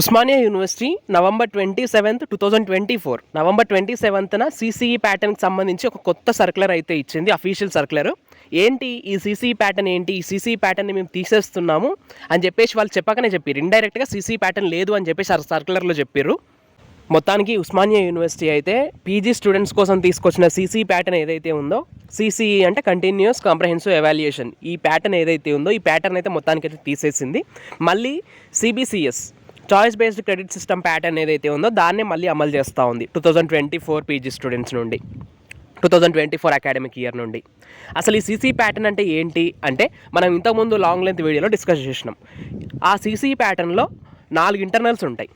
Osmania university November twenty seventh two thousand twenty four. November twenty సెవెంత్న CCE ప్యాటర్న్కి సంబంధించి ఒక కొత్త సర్క్యులర్ అయితే ఇచ్చింది అఫీషియల్ సర్క్యులర్. ఏంటి ఈ సిసిఈ ప్యాటర్న్ ఏంటి? ఈ సిసిఈ ప్యాటర్న్ని మేము తీసేస్తున్నాము అని చెప్పేసి వాళ్ళు చెప్పకనే చెప్పారు ఇండైరెక్ట్గా సిసిఈ ప్యాటర్న్ లేదు అని చెప్పేసి ఆ సర్క్యులర్లో చెప్పారు మొత్తానికి ఉస్మానియా యూనివర్సిటీ అయితే పీజీ స్టూడెంట్స్ కోసం తీసుకొచ్చిన సీసీ ప్యాటర్న్ ఏదైతే ఉందో సీసీఈ అంటే కంటిన్యూస్ కాంప్రహెన్సివ్ ఎవాల్యుయేషన్ ఈ ప్యాటర్న్ ఏదైతే ఉందో ఈ ప్యాటర్న్ అయితే మొత్తానికి అయితే తీసేసింది. మళ్ళీ CBCS choice based credit system pattern ఏదైతే ఉందో దాన్ని మళ్ళీ అమలు చేస్తూ ఉంది. Two thousand twenty four PG students నుండి two thousand twenty four academic year నుండి. అసలు ఈ సీసీ ప్యాటర్న్ అంటే ఏంటి? అంటే మనం ఇంతకుముందు లాంగ్ లెంత్ వీడియోలో డిస్కస్ చేసినాం. ఆ సీసీ ప్యాటర్న్లో నాలుగు ఇంటర్నల్స్ ఉంటాయి.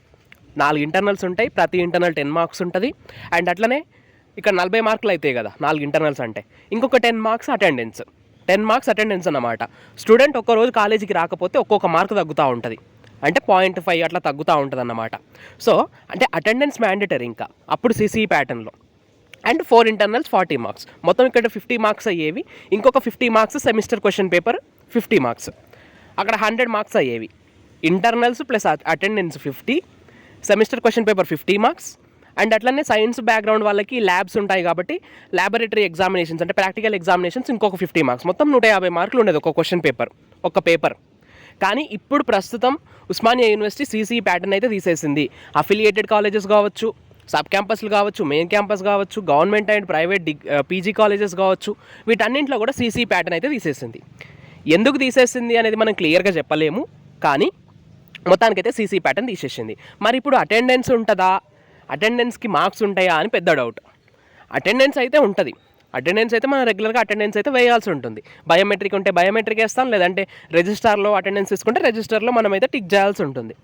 నాలుగు ఇంటర్నల్స్ ఉంటాయి ప్రతి ఇంటర్నల్ టెన్ మార్క్స్ ఉంటుంది. అండ్ అట్లనే ఇక్కడ నలభై మార్కులు అవుతాయి కదా నాలుగు ఇంటర్నల్స్ అంటే. ఇంకొక ten marks attendance ten marks attendance అన్నమాట. స్టూడెంట్ ఒక్క రోజు కాలేజీకి రాకపోతే ఒక్కొక్క మార్క్ తగ్గుతూ ఉంటుంది. అంటే పాయింట్ ఫైవ్ అట్లా తగ్గుతూ ఉంటుంది అన్నమాట సో అంటే అటెండెన్స్ మ్యాండేటరీ ఇంకా అప్పుడు సిసిఈ ప్యాటర్న్లో. And four internals forty marks. మొత్తం ఇక్కడ ఫిఫ్టీ మార్క్స్ అయ్యేవి ఇంకొక fifty marks semester question paper fifty marks. అక్కడ హండ్రెడ్ మార్క్స్ అయ్యేవి. Internals plus attendance fifty semester question paper fifty marks. And అట్లనే సైన్స్ బ్యాక్గ్రౌండ్ వాళ్ళకి ల్యాబ్స్ ఉంటాయి కాబట్టి ల్యాబొరేటరీ ఎగ్జామినేషన్స్ అంటే ప్రాక్టికల్ ఎగ్జామినేషన్స్ ఇంకొక ఫిఫ్టీ మార్క్స్. మొత్తం నూట యాభై మార్కులు ఉండేది ఒక క్వశ్చన్ పేపర్ ఒక పేపర్. కానీ ఇప్పుడు ప్రస్తుతం ఉస్మానియా యూనివర్సిటీ సీసీ ప్యాటర్న్ అయితే తీసేసింది. అఫిలియేటెడ్ కాలేజెస్ కావచ్చు సబ్ క్యాంపస్లు కావచ్చు మెయిన్ క్యాంపస్ కావచ్చు government and private dig PG colleges కావచ్చు వీటన్నింటిలో కూడా సీసీ ప్యాటర్న్ అయితే తీసేసింది. ఎందుకు తీసేసింది అనేది మనం క్లియర్గా చెప్పలేము కానీ మొత్తానికైతే సీసీ ప్యాటర్న్ తీసేసింది. మరి ఇప్పుడు అటెండెన్స్ ఉంటుందా? అటెండెన్స్కి మార్క్స్ ఉంటాయా అని పెద్ద డౌట్ అటెండెన్స్ అయితే ఉంటుంది. అటెండెన్స్ అయితే మనం రెగ్యులర్గా అటెండెన్స్ అయితే వేయాల్సి ఉంటుంది. బయోమెట్రిక్ ఉంటే బయోమెట్రిక్ వేస్తాం లేదంటే రిజిస్టార్లో అటెండెన్స్ తీసుకుంటే రిజిస్టర్లో మనం అయితే టిక్ చేయాల్సి ఉంటుంది.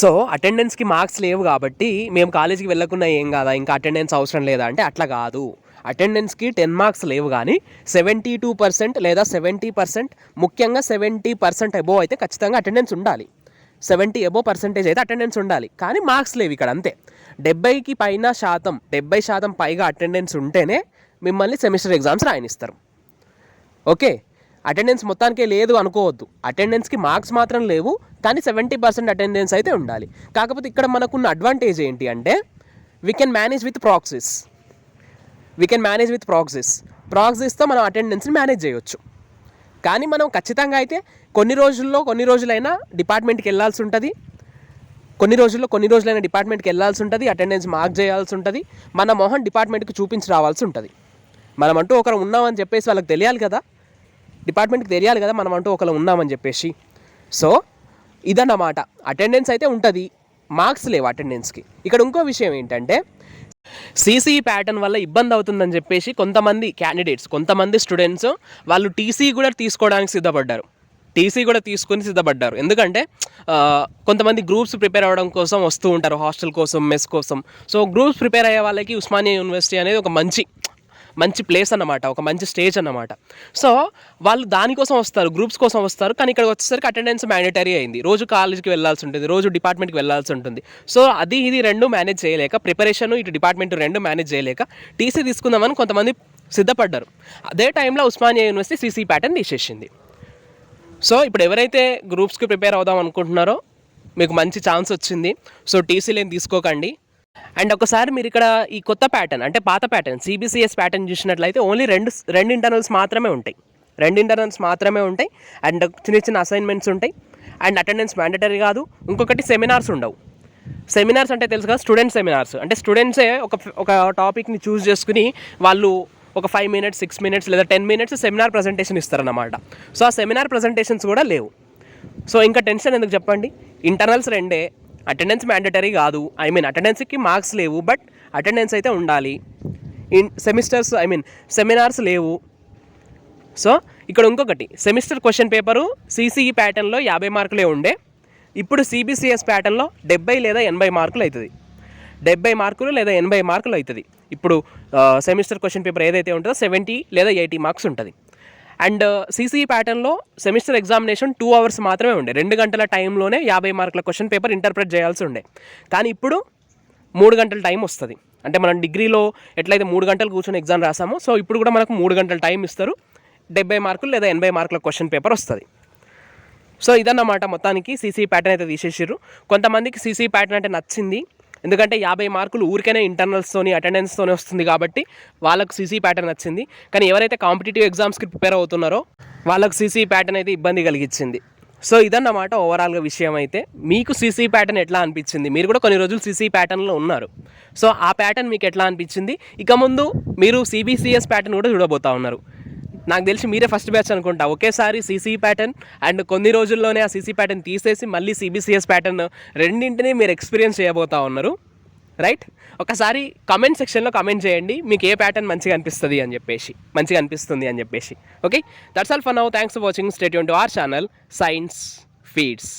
సో అటెండెన్స్కి మార్క్స్ లేవు కాబట్టి మేము కాలేజీకి వెళ్ళకుండా ఏం కాదా? ఇంకా అటెండెన్స్ అవసరం లేదా? అంటే అట్లా కాదు. అటెండెన్స్కి టెన్ మార్క్స్ లేవు కానీ సెవెంటీ టూ పర్సెంట్ లేదా సెవెంటీ పర్సెంట్ ముఖ్యంగా సెవెంటీ పర్సెంట్ అబోవ్ అయితే ఖచ్చితంగా అటెండెన్స్ ఉండాలి. సెవెంటీ అబోవ్ పర్సెంటేజ్ అయితే అటెండెన్స్ ఉండాలి. కానీ మార్క్స్ లేవు ఇక్కడ అంతే. డెబ్బైకి పైన శాతం డెబ్బై శాతం పైగా అటెండెన్స్ ఉంటేనే మిమ్మల్ని సెమిస్టర్ ఎగ్జామ్స్ రాయనిస్తారు. ఓకే? అటెండెన్స్ మొత్తానికే లేదు అనుకోవద్దు. అటెండెన్స్కి మార్క్స్ మాత్రం లేవు కానీ సెవెంటీ పర్సెంట్ అటెండెన్స్ అయితే ఉండాలి. కాకపోతే ఇక్కడ మనకున్న అడ్వాంటేజ్ ఏంటి అంటే we can manage with proxies we can manage with proxies ప్రాక్సిస్తో మనం అటెండెన్స్ని మేనేజ్ చేయొచ్చు. కానీ మనం ఖచ్చితంగా అయితే కొన్ని రోజుల్లో కొన్ని రోజులైనా డిపార్ట్మెంట్కి వెళ్ళాల్సి ఉంటుంది. కొన్ని రోజుల్లో కొన్ని రోజులైనా డిపార్ట్మెంట్కి వెళ్ళాల్సి ఉంటుంది అటెండెన్స్ మార్క్ చేయాల్సి ఉంటుంది. మన మొహం డిపార్ట్మెంట్కి చూపించి రావాల్సి ఉంటుంది. మనం అంటూ ఒకరు ఉన్నామని చెప్పేసి వాళ్ళకి తెలియాలి కదా. డిపార్ట్మెంట్కి తెలియాలి కదా మనం అంటూ ఒకరు ఉన్నామని చెప్పేసి. సో ఇదన్నమాట. అటెండెన్స్ అయితే ఉంటుంది. మార్క్స్ లేవు అటెండెన్స్కి. ఇక్కడ ఇంకో విషయం ఏంటంటే సీసీ ప్యాటర్న్ వల్ల ఇబ్బంది అవుతుందని చెప్పేసి కొంతమంది క్యాండిడేట్స్ కొంతమంది స్టూడెంట్స్ వాళ్ళు టీసీ కూడా తీసుకోవడానికి సిద్ధపడ్డారు. టీసీ కూడా తీసుకొని సిద్ధపడ్డారు. ఎందుకంటే కొంతమంది గ్రూప్స్ ప్రిపేర్ అవ్వడం కోసం వస్తూ ఉంటారు. హాస్టల్ కోసం మెస్ కోసం. సో గ్రూప్స్ ప్రిపేర్ అయ్యే వాళ్ళకి ఉస్మానియా యూనివర్సిటీ అనేది ఒక మంచి మంచి ప్లేస్ అన్నమాట ఒక మంచి స్టేజ్ అన్నమాట. సో వాళ్ళు దానికోసం వస్తారు గ్రూప్స్ కోసం వస్తారు కానీ ఇక్కడ వచ్చేసరికి అటెండెన్స్ మ్యాండేటరీ అయింది. రోజు కాలేజ్కి వెళ్ళాల్సి ఉంటుంది రోజు డిపార్ట్మెంట్కి వెళ్ళాల్సి ఉంటుంది. సో అది ఇది రెండు మేనేజ్ చేయలేక ప్రిపరేషన్ ఇటు డిపార్ట్మెంట్ రెండు మేనేజ్ చేయలేక టీసీ తీసుకుందామని కొంతమంది సిద్ధపడ్డారు. అదే టైంలో ఉస్మానియా యూనివర్సిటీ సీసీ ప్యాటర్న్ తీసేసింది. సో ఇప్పుడు ఎవరైతే గ్రూప్స్కి ప్రిపేర్ అవుదాం అనుకుంటున్నారో మీకు మంచి ఛాన్స్ వచ్చింది. సో టీసీలు ఏం తీసుకోకండి. అండ్ ఒకసారి మీరు ఇక్కడ ఈ కొత్త ప్యాటర్న్ అంటే పాత ప్యాటర్న్ సిబిసిఎస్ ప్యాటర్న్ చూసినట్లయితే ఓన్లీ రెండు రెండు ఇంటర్నల్స్ మాత్రమే ఉంటాయి. రెండు ఇంటర్నల్స్ మాత్రమే ఉంటాయి అండ్ చిన్న చిన్న అసైన్మెంట్స్ ఉంటాయి. అండ్ అటెండెన్స్ మ్యాండటరీ కాదు ఇంకొకటి సెమినార్స్ ఉండవు. సెమినార్స్ అంటే తెలుసు కదా స్టూడెంట్ సెమినార్స్ అంటే స్టూడెంట్సే ఒక ఒక టాపిక్ని చూస్ చేసుకుని వాళ్ళు ఒక ఫైవ్ మినిట్స్ సిక్స్ మినిట్స్ లేదా టెన్ మినిట్స్ సెమినార్ ప్రజెంటేషన్ ఇస్తారన్నమాట. సో ఆ సెమినార్ ప్రజెంటేషన్స్ కూడా లేవు. సో ఇంకా టెన్షన్ ఎందుకు చెప్పండి? ఇంటర్నల్స్ రెండే. అటెండెన్స్ మ్యాండటరీ కాదు. ఐ మీన్ అటెండెన్స్కి మార్క్స్ లేవు బట్ అటెండెన్స్ అయితే ఉండాలి. In semesters I mean seminars లేవు. సో ఇక్కడ ఇంకొకటి. సెమిస్టర్ క్వశ్చన్ పేపరు సిసిఈ ప్యాటర్న్లో యాభై మార్కులే ఉండే. ఇప్పుడు సిబిసిఎస్ ప్యాటర్న్లో డెబ్బై లేదా ఎనభై మార్కులు అవుతుంది. డెబ్బై మార్కులు లేదా ఎనభై మార్కులు అవుతుంది. ఇప్పుడు సెమిస్టర్ క్వశ్చన్ పేపర్ ఏదైతే ఉంటుందో సెవెంటీ లేదా ఎయిటీ మార్క్స్ ఉంటుంది. అండ్ సీసీ ప్యాటర్న్లో సెమిస్టర్ ఎగ్జామినేషన్ టూ అవర్స్ మాత్రమే ఉండే. రెండు గంటల టైంలోనే యాభై మార్కుల క్వశ్చన్ పేపర్ ఇంటర్ప్రెట్ చేయాల్సి ఉండే. కానీ ఇప్పుడు మూడు గంటల టైం వస్తుంది. అంటే మనం డిగ్రీలో ఎట్లయితే మూడు గంటలు కూర్చొని ఎగ్జామ్ రాసామో సో ఇప్పుడు కూడా మనకు మూడు గంటల టైం ఇస్తారు. డెబ్బై మార్కులు లేదా ఎనభై మార్కుల క్వశ్చన్ పేపర్ వస్తుంది. సో ఇదన్నమాట మొత్తానికి సీసీ ప్యాటర్న్ అయితే తీసేసారు కొంతమందికి సీసీ ప్యాటర్న్ అంటే నచ్చింది. ఎందుకంటే యాభై మార్కులు ఊరికైనా ఇంటర్నల్స్తోని అటెండెన్స్తోనే వస్తుంది కాబట్టి వాళ్ళకు సీసీ ప్యాటర్న్ వచ్చింది కానీ ఎవరైతే కాంపిటేటివ్ ఎగ్జామ్స్కి ప్రిపేర్ అవుతున్నారో వాళ్ళకు సీసీ ప్యాటర్న్ అయితే ఇబ్బంది కలిగించింది సో ఇదన్నమాట ఓవరాల్గా విషయం అయితే మీకు సీసీ ప్యాటర్న్ ఎట్లా అనిపించింది మీరు కూడా కొన్ని రోజులు సీసీ ప్యాటర్న్లో ఉన్నారు. సో ఆ ప్యాటర్న్ మీకు ఎట్లా అనిపించింది ఇక ముందు మీరు సిబిసిఎస్ ప్యాటర్న్ కూడా చూడబోతా ఉన్నారు. నాకు తెలిసి మీరే ఫస్ట్ బ్యాచ్ అనుకుంటా. ఒకేసారి సీసీ ప్యాటర్న్ అండ్ కొన్ని రోజుల్లోనే ఆ సీసీ ప్యాటర్న్ తీసేసి మళ్ళీ సిబిసిఎస్ ప్యాటర్న్ రెండింటిని మీరు ఎక్స్పీరియన్స్ చేయబోతా ఉన్నారు. రైట్ ఒకసారి కమెంట్ సెక్షన్లో కమెంట్ చేయండి. మీకు ఏ ప్యాటర్న్ మంచిగా అనిపిస్తుంది అని చెప్పేసి. మంచిగా అనిపిస్తుంది అని చెప్పేసి. Okay that's all for now thanks for watching stay tuned to our channel science feeds